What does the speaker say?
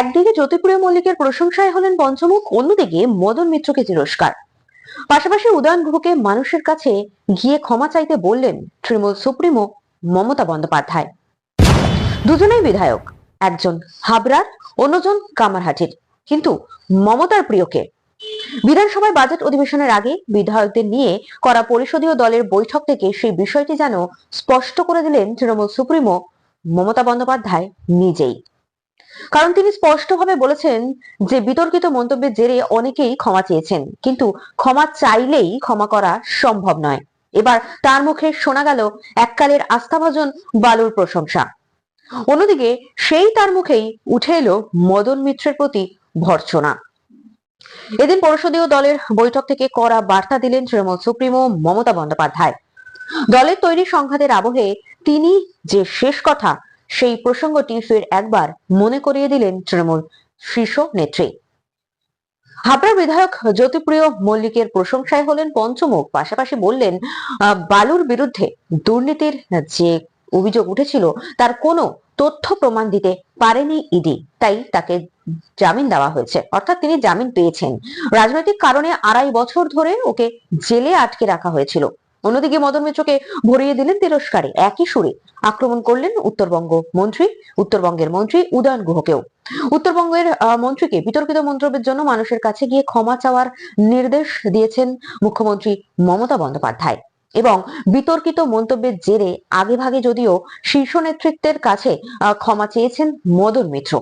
একদিকে জ্যোতিপ্রিয় মল্লিকের প্রশংসায় হলেন পঞ্চমুখ, অন্যদিকে মদন মিত্রকে তিরস্কার পাশাপাশি উদয়ন গুহকে মানুষের কাছে গিয়ে ক্ষমা চাইতে বললেন তৃণমূল সুপ্রিমো মমতা বন্দ্যোপাধ্যায়। দুজনেই বিধায়ক, একজন হাবরার অন্যজন কামারহাটির। কিন্তু মমতার প্রিয়কে? বিধানসভায় বাজেট অধিবেশনের আগে বিধায়কদের নিয়ে করা পরিষদীয় দলের বৈঠক থেকে সেই বিষয়টি যেন স্পষ্ট করে দিলেন তৃণমূল সুপ্রিমো মমতা বন্দ্যোপাধ্যায় নিজেই। কারণ তিনি স্পষ্টভাবে বলেছেন যে বিতর্কিত মন্তব্যের জেরে অনেকেই ক্ষমা চেয়েছেন। কিন্তু ক্ষমা চাইলেই ক্ষমা করা সম্ভব নয়। এবার তার মুখে শোনা গেল এককালের আস্থাভাজন বালুর প্রশংসা। অন্যদিকে সেই তার মুখেই উঠে এলো মদন মিত্রের প্রতি ভর্সনা এদিন পরিষদীয় দলের বৈঠক থেকে করা বার্তা দিলেন তৃণমূল সুপ্রিমো মমতা বন্দ্যোপাধ্যায়। দলের তৈরি সংঘাতের আবহে তিনি যে শেষ কথা সেই প্রসঙ্গটি ফের একবার মনে করিয়ে দিলেন তৃণমূল শীর্ষ নেত্রী। হাবড়ার বিধায়ক জ্যোতিপ্রিয় মল্লিকের প্রশংসায় হলেন পঞ্চমুখ, পাশাপাশি বললেন বালুর বিরুদ্ধে দুর্নীতির যে অভিযোগ উঠেছিল, তার কোনো তথ্য প্রমাণ দিতে পারেনি ইডি, তাই তাকে জামিন দেওয়া হয়েছে। অর্থাৎ তিনি জামিন পেয়েছেন। রাজনৈতিক কারণে আড়াই বছর ধরে ওকে জেলে আটকে রাখা হয়েছিল। অন্যদিকে মদন মিত্রকে ভরিয়ে দিলেন তিরস্কারে। একই সুরে আক্রমণ করলেন উত্তরবঙ্গ মন্ত্রী, উত্তরবঙ্গের মন্ত্রী উদয়ন গুহকেও। উত্তরবঙ্গের মন্ত্রীকে বিতর্কিত মন্তব্যের জন্য মানুষের কাছে গিয়ে ক্ষমা চাওয়ার নির্দেশ দিয়েছেন মুখ্যমন্ত্রী মমতা বন্দ্যোপাধ্যায়। এবং বিতর্কিত মন্তব্যের জেরে আগেভাগে যদিও শীর্ষ নেতৃত্বের কাছে ক্ষমা চেয়েছেন মদন মিত্র।